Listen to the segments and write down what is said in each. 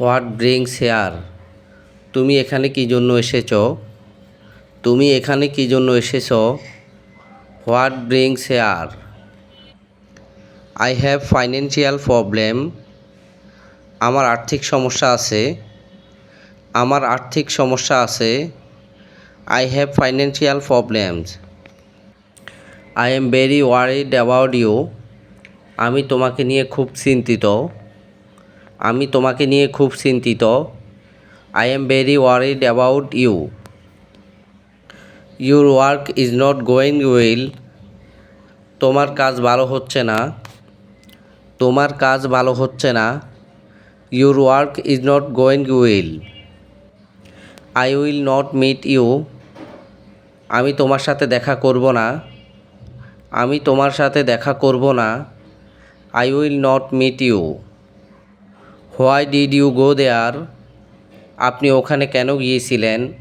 What brings hair? তুমি এখানে কী জন্য এসেছ? তুমি এখানে কী জন্য এসেছ? What brings here? I have financial problem. আমার আর্থিক সমস্যা আছে। আমার আর্থিক সমস্যা আছে। I have financial problems. I am very worried about you. আমি তোমাকে নিয়ে খুব চিন্তিত। আমি তোমাকে নিয়ে খুব চিন্তিত। I am very worried about you your work is not going well তোমার কাজ ভালো হচ্ছে না। তোমার কাজ ভালো হচ্ছে না। Your work is not going well I will not meet you আমি তোমার সাথে দেখা করব না। আমি তোমার সাথে দেখা করব না। I will not meet you why did you go there? আপনি ওখানে কেন গিয়েছিলেন?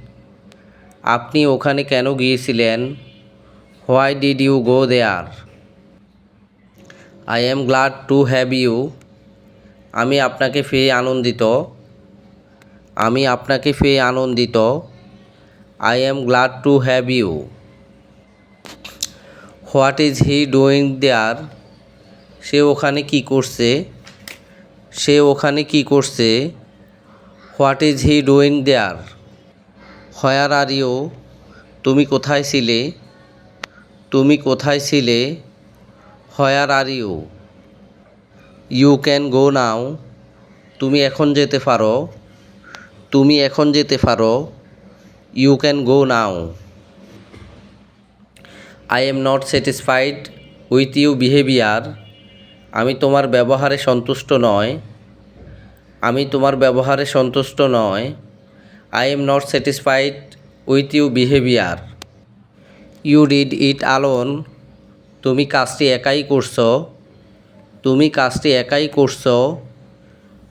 আপনি ওখানে কেন গিয়েছিলেন? Why did you go there? I am glad to have you. আমি আপনাকে পেয়ে আনন্দিত। আমি আপনাকে পেয়ে আনন্দিত। I am glad to have you. What is he doing there? সে ওখানে কি করছে? সে ওখানে কি করছে? What is he doing there? Where are you? তুমি কোথায় ছিলে? তুমি কোথায় ছিলে? Where are you? You can go now. তুমি এখন যেতে পারো। তুমি এখন যেতে পারো। You can go now. I am not satisfied with you behaviour. আমি তোমার ব্যবহারে সন্তুষ্ট নয়। আমি তোমার ব্যবহারে সন্তুষ্ট নয়। I am not satisfied with you behaviour you did it alone তুমি কাজটি একাই করছ। তুমি কাজটি একাই করছ।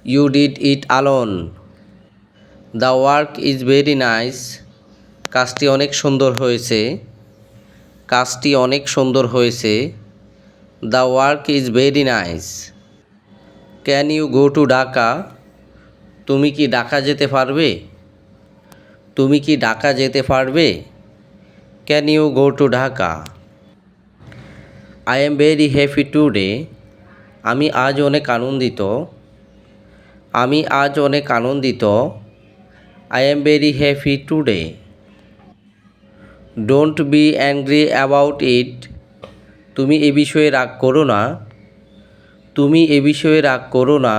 You did it alone the work is very nice কাজটি অনেক সুন্দর হয়েছে। কাজটি অনেক সুন্দর হয়েছে। The work is very nice can you go to Dhaka তুমি কি ঢাকা যেতে পারবে? তুমি কি ঢাকা যেতে পারবে? Can you go to Dhaka I am very happy today আমি আজ অনেক আনন্দিত। আমি আজ অনেক আনন্দিত। I am very happy today don't be angry about it তুমি এ বিষয়ে রাগ করো না। তুমি এ বিষয়ে রাগ করো না।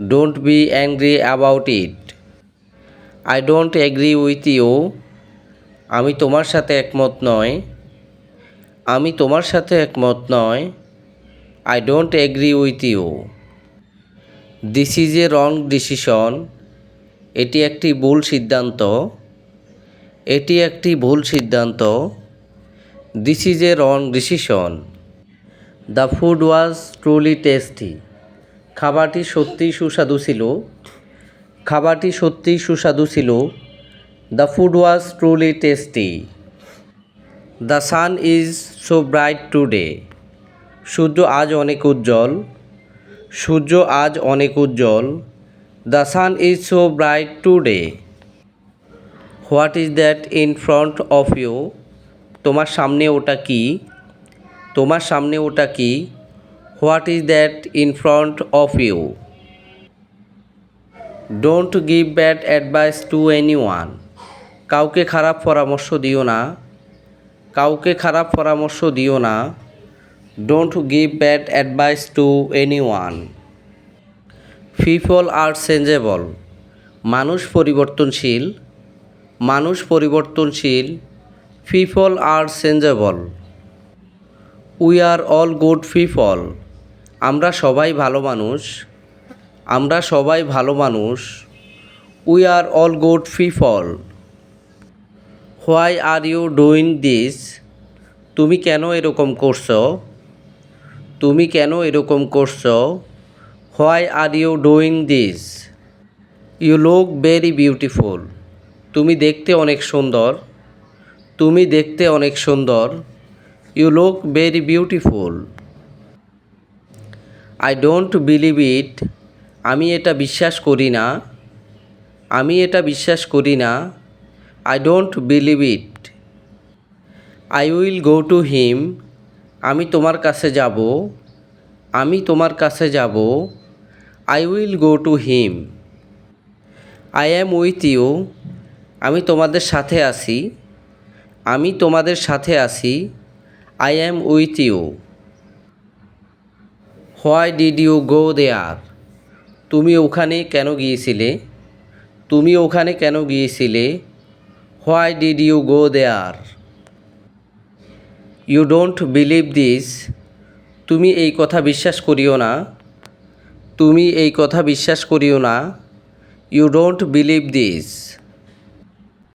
Don't be angry about it I don't agree with you আমি তোমার সাথে একমত নয়। আমি তোমার সাথে একমত নয়। I don't agree with you this is a wrong decision এটি একটি ভুল সিদ্ধান্ত। এটি একটি ভুল সিদ্ধান্ত। This is a wrong decision the food was truly tasty খাবারটি সত্যিই সুস্বাদু ছিল। খাবারটি সত্যিই সুস্বাদু ছিল। The food was truly tasty the sun is so bright today সূর্য আজ অনেক উজ্জ্বল। সূর্য আজ অনেক উজ্জ্বল। The sun is so bright today what is that in front of you তোমার সামনে ওটা কি? তোমার সামনে ওটা কি? What is that in front of you? Don't give bad advice to anyone কাউকে খারাপ পরামর্শ দিও না। কাউকে খারাপ পরামর্শ দিও না। Don't give bad advice to anyone people are changeable. মানুষ পরিবর্তনশীল। মানুষ পরিবর্তনশীল। People are changeable we are all good people আমরা সবাই ভালো মানুষ। আমরা সবাই ভালো মানুষ। We are all good people why are you doing this তুমি কেন এরকম করছ? তুমি কেন এরকম করছ? Why are you doing this you look very beautiful তুমি দেখতে অনেক সুন্দর। তুমি দেখতে অনেক সুন্দর। You look very beautiful I don't believe it আমি এটা বিশ্বাস করি না। আমি এটা বিশ্বাস করি না। I don't believe it I will go to him আমি তোমার কাছে যাব। আমি তোমার কাছে যাব। I will go to him I am with you আমি তোমাদের সাথে আছি। আমি তোমাদের সাথে আছি। I am with you why did you go there তুমি ওখানে কেন গিয়েছিলে? তুমি ওখানে কেন গিয়েছিলে? Why did you go there you don't believe this তুমি এই কথা বিশ্বাস করিও না। তুমি এই কথা বিশ্বাস করিও না। You don't believe this